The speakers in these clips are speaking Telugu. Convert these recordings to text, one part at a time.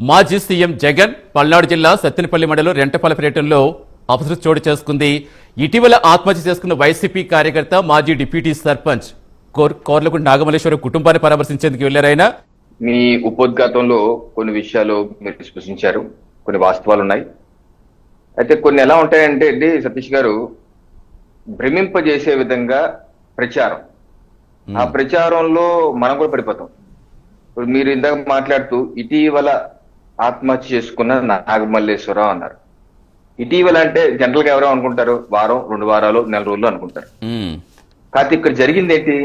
మాజీ సీఎం జగన్ పల్నాడు జిల్లా సత్తెనపల్లి మండలం రెంటపల్లి పర్యటనలో అపశృతి చోటు చేసుకుంది. ఇటీవల ఆత్మహత్య చేసుకున్న వైసీపీ కార్యకర్త మాజీ డిప్యూటీ సర్పంచ్ కోర్- కోర్లగూడి నాగమల్లేశ్వరం కుటుంబాన్ని పరామర్శించేందుకు వెళ్ళారైనా మీ ఉపోద్ఘాతంలో కొన్ని విషయాలు మీరు స్పృశించారు కొన్ని వాస్తవాలు ఉన్నాయి. అయితే కొన్ని ఎలా ఉంటాయంటే అండి సతీష్ గారు భ్రమింపజేసే విధంగా ప్రచారం. ఆ ప్రచారంలో మనం కూడా పడిపోతాం. ఇప్పుడు మీరు ఇందాక మాట్లాడుతూ ఇటీవల ఆత్మహత్య చేసుకున్న నాగమల్లేశ్వరరావు అన్నారు. ఇటీవల అంటే జనరల్గా ఎవరో అనుకుంటారు? వారం రెండు వారాలు నెల రోజులు అనుకుంటారు. కాకపోతే ఇక్కడ జరిగింది ఏంటి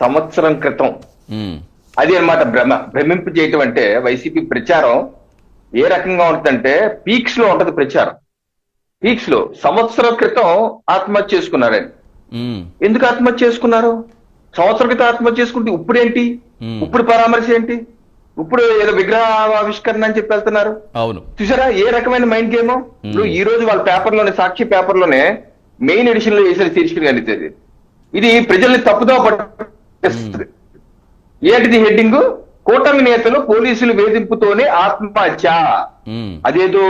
సంవత్సరం క్రితం. అది అన్నమాట భ్రమ. భ్రమింపు చేయటం అంటే వైసీపీ ప్రచారం ఏ రకంగా ఉంటుందంటే పీక్స్లో ఉంటది ప్రచారం. పీక్స్లో సంవత్సరం క్రితం ఆత్మహత్య చేసుకున్నారని. ఉమ్, ఎందుకు ఆత్మహత్య చేసుకున్నారు? సంవత్సరం క్రితం ఆత్మహత్య చేసుకుంటే ఇప్పుడేంటి. ఇప్పుడు పరామర్శ ఏంటి? ఇప్పుడు ఏదో విగ్రహ ఆవిష్కరణ అని చెప్పి వెళ్తున్నారు. అవును. చూసారా? ఏ రకమైన మైండ్ గేమ్ ఇప్పుడు ఈ రోజు వాళ్ళ పేపర్లోనే సాక్షి పేపర్లోనే మెయిన్ ఎడిషన్లో వేసిన శీర్షిక కనిపిస్తుంది. ఇది ప్రజల్ని తప్పుదో పట్టిస్తుంది. ఏంటిది హెడ్డింగ్ కూటమి నేతలు పోలీసులు వేధింపుతోనే ఆత్మహత్య. అదేదో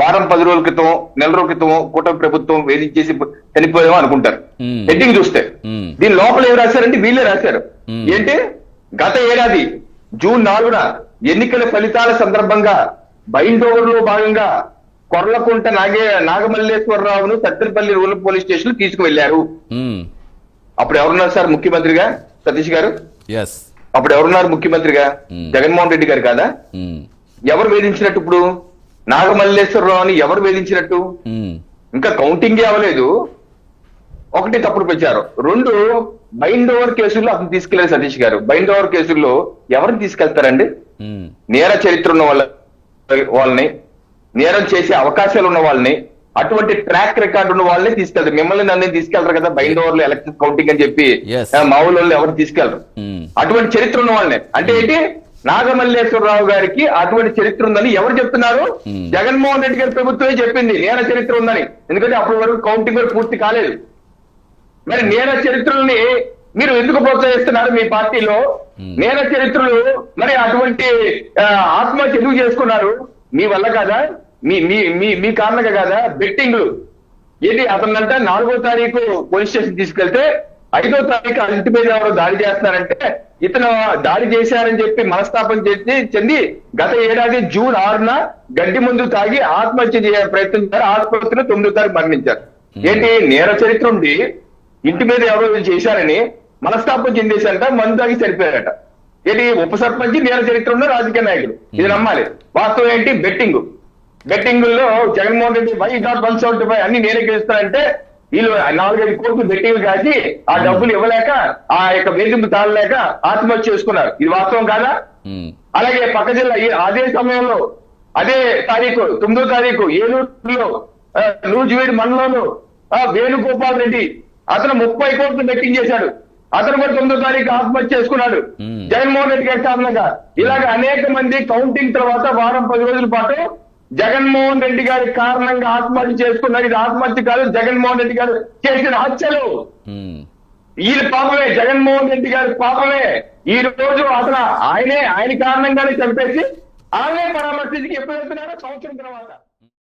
వారం పది రోజుల క్రితం నెల రోజుల క్రితం కూటమి ప్రభుత్వం వేధించేసి చనిపోయామో అనుకుంటారు. హెడ్డింగ్ చూస్తే. దీని లోపల ఏం రాశారంటే వీళ్ళే రాశారు. ఏంటి? గత ఏడాది జూన్ నాలుగున ఎన్నికల ఫలితాల సందర్భంగా బైండ్ ఓవర్లో భాగంగా కొర్లకుంట నాగే నాగమల్లేశ్వరరావును సత్తెనపల్లి రూరల్ పోలీస్ స్టేషన్ తీసుకువెళ్ళారు అప్పుడు ఎవరున్నారు సార్ ముఖ్యమంత్రిగా? సతీష్ గారు? అప్పుడు ఎవరున్నారు ముఖ్యమంత్రిగా. జగన్మోహన్ రెడ్డి గారు కాదా? ఎవరు వేధించినట్టు ఇప్పుడు? నాగమల్లేశ్వరరావుని ఎవరు వేధించినట్టు? ఇంకా కౌంటింగ్ అవ్వలేదు. ఒకటి తప్పుడు ప్రచారం. రెండు బైండ్ ఓవర్ కేసుల్లో అతను తీసుకెళ్ళారు సతీష్ గారు. బైండ్ ఓవర్ కేసుల్లో ఎవరిని తీసుకెళ్తారండి? నేర చరిత్ర ఉన్న వాళ్ళ వాళ్ళని నేరం చేసే అవకాశాలు ఉన్న వాళ్ళని అటువంటి ట్రాక్ రికార్డు ఉన్న వాళ్ళని తీసుకెళ్తారు. మిమ్మల్ని నన్ను తీసుకెళ్తారు కదా బైండ్ ఓవర్లో ఎలక్షన్ కౌంటింగ్ అని చెప్పి. మా ఊళ్ళో ఎవరు తీసుకెళ్ళరు అటువంటి చరిత్ర ఉన్న వాళ్ళని. అంటే ఏంటి? నాగమల్లేశ్వరరావు గారికి అటువంటి చరిత్ర ఉందని ఎవరు చెప్తున్నారు. జగన్మోహన్ రెడ్డి గారి ప్రభుత్వమే చెప్పింది నేర చరిత్ర ఉందని. ఎందుకంటే అప్పటి వరకు కౌంటింగ్ పూర్తి కాలేదు. మరి నేర చరిత్రల్ని మీరు ఎందుకు ప్రోత్సహిస్తున్నారు మీ పార్టీలో. నేర చరిత్రలు మరి అటువంటి ఆత్మహత్య ఎందుకు చేసుకున్నారు? మీ వల్ల కాదా? మీ మీ మీ మీ కారణంగా కాదా? బెట్టింగ్లు. ఏంటి అతనంట నాలుగో తారీఖు పోలీస్ స్టేషన్ తీసుకెళ్తే ఐదో తారీఖు ఆ ఇంటి మీద ఎవరో దాడి చేస్తున్నారంటే ఇతను దాడి చేశారని చెప్పి మనస్తాపం చేసి చెంది గత ఏడాది జూన్ ఆరున గడ్డి ముందు తాగి ఆత్మహత్య ప్రయత్నించారు. ఆసుపత్రిలో తొమ్మిదో తారీఖు మరణించారు. ఏంటి నేర చరిత్ర ఉండి ఇంటి మీద ఎవరో ఇది చేశారని మనస్తాపం చెందేశారట మందు తాగి చనిపోయారట ఏంటి ఉప సర్పంచ్ నేర చరిత్ర ఉన్న రాజకీయ నాయకుడు. ఇది నమ్మాలి. వాస్తవం ఏంటి? Betting. బెట్టింగ్లో Jaganmohan Reddy Y dot one seventy five అన్ని నేనే గెలుస్తారంటే వీళ్ళు నాలుగైదు కోట్లు బెట్టింగ్ కాసి ఆ డబ్బులు ఇవ్వలేక ఆ యొక్క వేధింపు తాళలేక ఆత్మహత్య చేసుకున్నారు. ఇది వాస్తవం కాదా? ఉమ్, అలాగే పక్క జిల్లా అదే సమయంలో అదే తారీఖు తొమ్మిదో తారీఖు ఏలూరులో నూజివీడు మండలంలో వేణుగోపాల్ రెడ్డి అతను ముప్పై కోట్లు బెట్టింగ్ చేశాడు అతను కూడా తొమ్మిదో తారీఖు ఆత్మహత్య చేసుకున్నాడు. జగన్మోహన్ రెడ్డి గారి కారణంగా. ఇలాగ అనేక మంది కౌంటింగ్ తర్వాత వారం పది రోజుల పాటు జగన్మోహన్ రెడ్డి గారి కారణంగా ఆత్మహత్య చేసుకున్నారు ఇది ఆత్మహత్య కాదు జగన్మోహన్ రెడ్డి గారు చేసిన హత్యలు. వీళ్ళ పాపమే జగన్మోహన్ రెడ్డి గారి పాపమే. ఈ రోజు అతను ఆయనే ఆయన కారణంగానే చంపేసి ఆయనే పరామర్శించి ఎప్పుడు వెళ్తున్నారో సంవత్సరం తర్వాత.